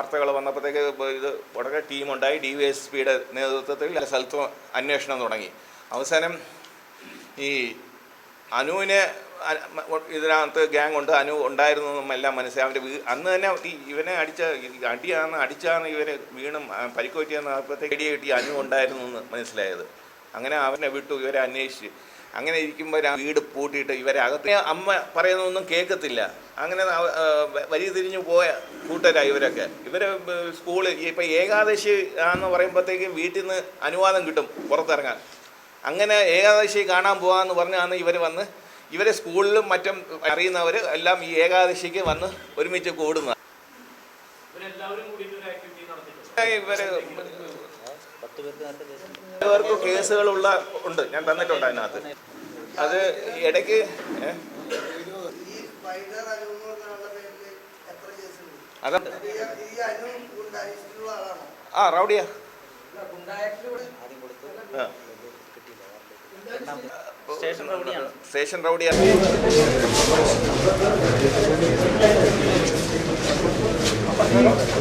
വാർത്തകൾ വന്നപ്പോഴത്തേക്ക് ഇത് ഉടനെ ടീമുണ്ടായി. ഡി വി എസ് പിയുടെ നേതൃത്വത്തിൽ സ്ഥലത്ത് അന്വേഷണം തുടങ്ങി. അവസാനം ഈ അനുവിനെ ഇതിനകത്ത് ഗ്യാങ് ഉണ്ട്. അനു ഉണ്ടായിരുന്നു എല്ലാം മനസ്സിലായി. അവന്റെ അന്ന് തന്നെ ഇവനെ അടിച്ച അടിയാണ് അടിച്ചാന്ന് ഇവരെ വീണും പരിക്കോറ്റിയെന്ന് പരിക്ക് അപ്പോഴത്തേക്ക് ഇടി കിട്ടി അനു ഉണ്ടായിരുന്നു എന്ന് മനസ്സിലായത്. അങ്ങനെ അവനെ വിട്ടു ഇവരെ അന്വേഷിച്ച്. അങ്ങനെ ഇരിക്കുമ്പോൾ വീട് പൂട്ടിയിട്ട് ഇവരെ അകത്ത് അമ്മ പറയുന്നൊന്നും കേൾക്കത്തില്ല. അങ്ങനെ അവ- ആ, വ- വഴി തിരിഞ്ഞു പോയ കൂട്ടരായി ഇവരൊക്കെ. ഇവരെ സ്കൂൾ ഇപ്പം ഏകാദശി ആണെന്ന് പറയുമ്പോഴത്തേക്ക് വീട്ടിൽ നിന്ന് അനുവാദം കിട്ടും പുറത്തിറങ്ങാൻ. അങ്ങനെ ഏകാദശി കാണാൻ പോകാമെന്ന് പറഞ്ഞാണ് ഇവർ വന്ന്. ഇവരെ സ്കൂളിലും മറ്റും അറിയുന്നവർ എല്ലാം ഈ ഏകാദശിക്ക് വന്ന് ഒരുമിച്ച് കൂടുന്നത്. ഇവർ പേർക്ക് കേസുകളുള്ള ഉണ്ട്. ഞാൻ തന്നിട്ടുണ്ട് അതിനകത്ത്. അത് ഇടയ്ക്ക് ആ റൗഡിയാ. Station റൗഡിയാണ് station റൗഡിയ. ആ